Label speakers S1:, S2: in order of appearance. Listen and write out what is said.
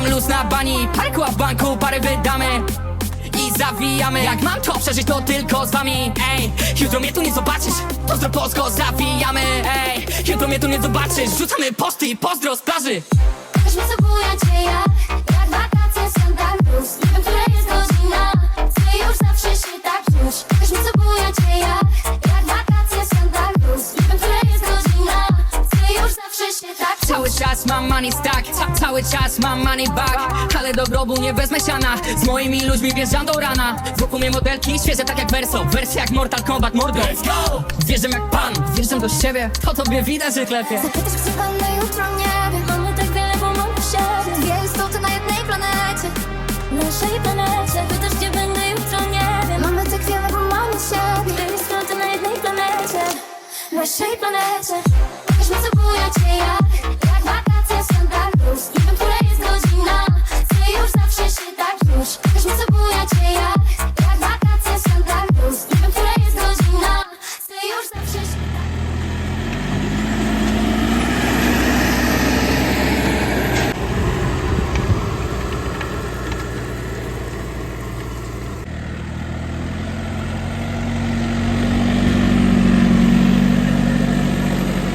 S1: mam luz na bani Parę koła w banku, parę wydamy i zawijamy. Jak mam to przeżyć, to tylko z wami. Ej, jutro mnie tu nie zobaczysz Pozdro Polsko, zawijamy. Ej, jutro mnie tu nie zobaczysz. Rzucamy posty i pozdro z plaży czas mam money stack, ca cały czas mam money back. Ale do grobu nie wezmę siana. Z moimi ludźmi wjeżdżam do rana. Wokół mnie modelki, świeże tak jak Verso. Wersja jak Mortal Kombat, mordo. Let's go! Wjeżdżam jak pan, wjeżdżam do siebie. To tobie widać, że klepie.
S2: Zapytasz, gdzie pan na jutro nie wiem Mamy tak wiele, bo mamy siebie Dwie istoty na jednej planecie. Naszej planecie. Pytasz, gdzie będę jutro nie wiem Mamy tak wiele, bo mamy siebie Dwie istoty na jednej planecie. Naszej planecie. Weź mnie co ja